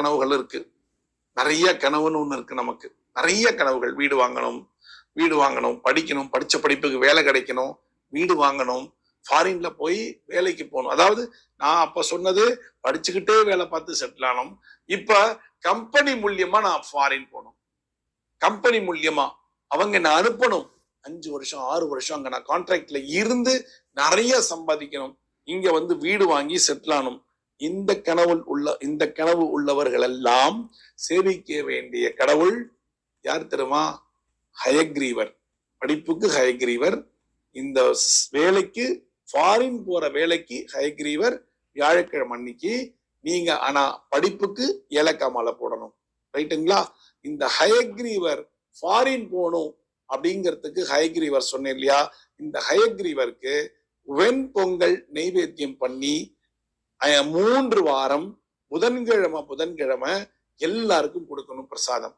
கனவுகள் இருக்கு. நிறைய கனவுன்னு ஒண்ணு இருக்கு நமக்கு. நிறைய கனவுகள். வீடு வாங்கணும் வீடு வாங்கணும் படிக்கணும் படிச்ச படிப்புக்கு வேலை கிடைக்கணும் வீடு வாங்கணும் ஃபாரின்ல போய் வேலைக்கு போகணும். அதாவது நான் அப்ப சொன்னது படிச்சுக்கிட்டே வேலை பார்த்து செட்டில் ஆனோம். இப்ப கம்பெனி மூலியமா நான் ஃபாரின் போகணும். கம்பெனி மூலியமா அவங்க என்ன அனுப்பணும். அஞ்சு வருஷம் ஆறு வருஷம் அங்க நான் கான்ட்ராக்ட்ல இருந்து நிறைய சம்பாதிக்கணும். இங்க வந்து வீடு வாங்கி செட்டில் ஆகணும் இந்த கனவுள் உள்ள இந்த கனவு உள்ளவர்கள் எல்லாம் சேவிக்க வேண்டிய கடவுள் யார் தெரியுமா? ஹயக்ரீவர். படிப்புக்கு ஹயக்ரீவர். இந்த ஸ்- வேலைக்கு ஃபாரின் போற வேலைக்கு ஹயக்ரீவர். வியாழக்கிழமை அன்னைக்கு நீங்க ஆனா படிப்புக்கு ஏலக்காய் மாலை போடணும். ரைட்டுங்களா? இந்த ஹயக்ரீவர் ஃபாரின் போகணும் அப்படிங்கிறதுக்கு ஹயக்ரீவர் சொன்னேன் இல்லையா? இந்த ஹயக்ரீவருக்கு வெண் பொங்கல் நெய்வேத்தியம் பண்ணி மூன்று வாரம் புதன்கிழமை புதன்கிழமை எல்லாருக்கும் கொடுக்கணும் பிரசாதம்.